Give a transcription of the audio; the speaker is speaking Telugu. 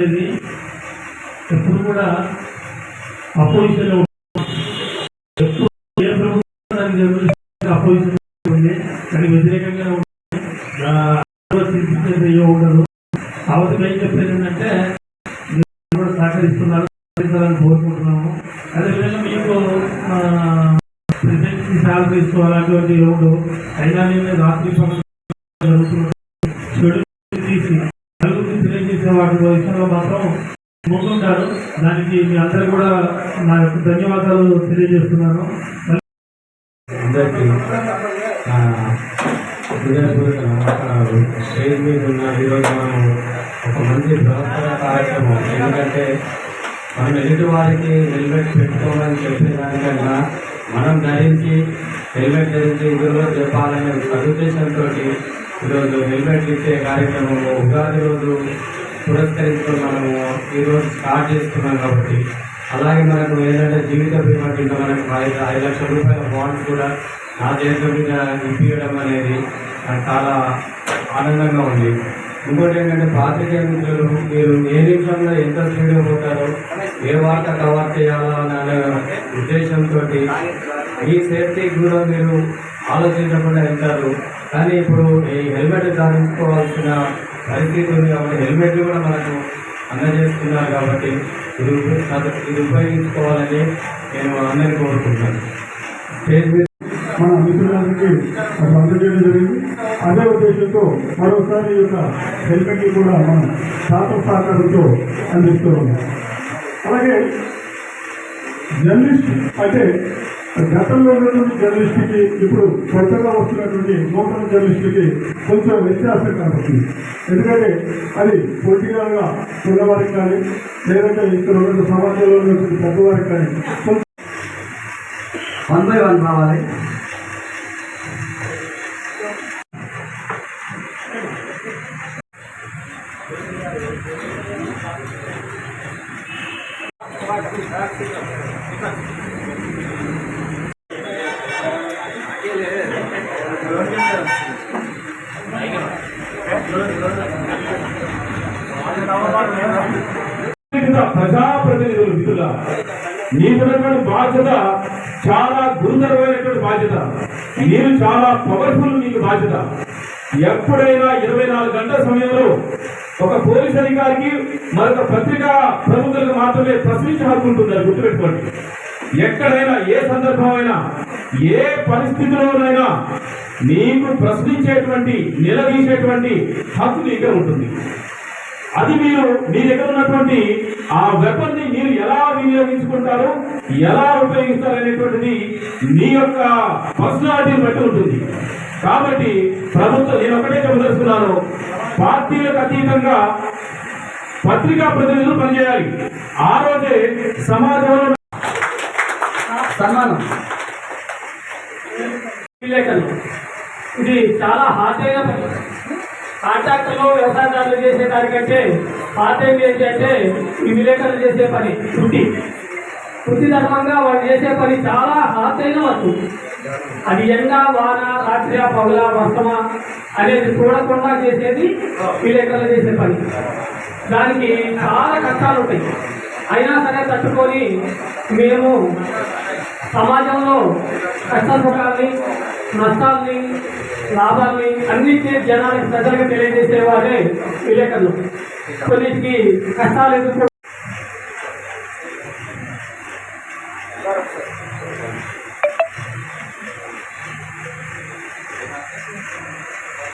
అనేది ఎప్పుడు కూడా అపోజిషన్ ఎప్పుడు ఏ ప్రభుత్వం అపోజిషన్ ఉంది దానికి వ్యతిరేకంగా ఉంటుంది ఉండదు. అవతల ఏం చెప్పేది ఏంటంటే మీరు కూడా సహకరిస్తున్నారు సహకరించాలని కోరుకుంటున్నాము. అదేవిధంగా మీకు ప్రెసిడెంట్కి శాలరీ ఇస్తూ అలాంటివి ఉండవు. అయినా నేను రాత్రి వాటి విషయంలో మాత్రం ముందుంటారు దానికి మీ అందరూ కూడా నా యొక్క ధన్యవాదాలు తెలియజేస్తున్నాను. అందరికీ హృదయపూర్వక నమస్కారాలు. స్టేజ్ మీద ఉన్న ఈరోజు మనం ఒక మంచి బృహత్తర కార్యక్రమం. ఎందుకంటే మనం ఎదుటి వారికి హెల్మెట్ పెట్టుకోమని చెప్పేదానికన్నా మనం ధరించి హెల్మెట్ ధరించి ఇదిలో చెప్పాలనే సదుద్దేశంతో ఈరోజు హెల్మెట్ ఇచ్చే కార్యక్రమము ఉగాది రోజు పురస్కరించుకొని మనము ఈరోజు స్టార్ట్ చేస్తున్నాం కాబట్టి. అలాగే మనకు ఏంటంటే జీవిత బీమా కింద మనకు ఐదు ఐదు లక్షల రూపాయల బాండ్స్ కూడా నా చేతుల మీద ఇప్పించడం అనేది నాకు చాలా ఆనందంగా ఉంది. ఇంకోటి ఏంటంటే పాత్రికేయ మిత్రులు మీరు ఏ నిమిషంలో ఎంత స్పీడ్గా పోతారో ఏ వార్త కవర్ చేయాలా అనే ఉద్దేశంతో మీ సేఫ్టీ కూడా మీరు ఆలోచించకుండా వెళ్తారు. కానీ ఇప్పుడు ఈ హెల్మెట్ ధరించుకోవాల్సిన పరిస్థితి ఉంది కాబట్టి హెల్మెట్ కూడా మనకు అందజేస్తున్నారు కాబట్టి ఇది ఇది ఉపయోగించుకోవాలని నేను అందరినీ కోరుకుంటున్నాను. మన మిత్రులందరికీ అందజేయడం జరిగింది. అదే ఉద్దేశంతో మరోసారి యొక్క హెల్మెట్ కూడా మనం శాతం సహకారంతో అందిస్తూ ఉన్నాం. అలాగే జర్నలిస్ట్ అంటే గతంలో ఉన్నటువంటి జర్నలిస్ట్కి ఇప్పుడు కొత్తగా వస్తున్నటువంటి నూతన జర్నలిస్ట్కి కొంచెం వ్యత్యాసం కనబడుతుంది ఎందుకంటే అది పొలిటికల్గా ఉన్నవారికి కానీ లేదంటే ఇక్కడ ఉన్న సమాజంలో ఉన్నటువంటి పెద్దవారికి కానీ కొంచెం వన్ బై వన్ కావాలి మిగతా ప్రజాప్రతినిధులు విధుల మీకున్నటువంటి బాధ్యత చాలా గురుతరమైనటువంటి బాధ్యత. మీరు చాలా పవర్ఫుల్ మీకు బాధ్యత. ఎప్పుడైనా ఇరవై నాలుగు గంటల సమయంలో ఒక పోలీస్ అధికారికి మరొక పత్రికా ప్రముఖులకు మాత్రమే ప్రశ్నించే హక్కు ఉంటుంది అది గుర్తుపెట్టుకోండి. ఎక్కడైనా ఏ సందర్భమైనా ఏ పరిస్థితిలోనైనా మీకు ప్రశ్నించేటువంటి నిలదీసేటువంటి హక్కు మీ ఉంటుంది. అది మీరు మీ దగ్గర ఉన్నటువంటి ఆ వెపన్ని మీరు ఎలా వినియోగించుకుంటారు ఎలా ఉపయోగిస్తారు అనేటువంటిది మీ యొక్క పర్సనాలిటీని బట్టి ఉంటుంది. కాబట్టి ప్రభుత్వం నేను ఒకటే చెప్పదలుచుకున్నాను. పార్టీలకు అతీతంగా పత్రికా ప్రతినిధులు పనిచేయాలి. ఆ రోజే సమాజంలో సన్మానం. ఇది చాలా హార్డ్ అయిన పని కాంట్రాక్టర్లు వ్యవసాయదారులు చేసే దానికంటే పాత అయింది ఏంటంటే ఈ విలేకరులు చేసే పని వృత్తి. వృత్తి ధర్మంగా వాళ్ళు చేసే పని చాలా హాతైన అయిన అది ఎండ వాన రాత్రి పగల వర్షమా అనేది చూడకుండా చేసేది విలేకరులు చేసే పని. దానికి చాలా కష్టాలు ఉంటాయి. అయినా సరే తట్టుకొని మేము సమాజంలో కష్ట సుఖాల్ని నష్టాల్ని లాభాల్ని అన్నింటినీ జనాలకు ప్రజలకు తెలియజేసే వారే విలేకరులు కొన్నిటికి కష్టాలు ఎదుర్కొ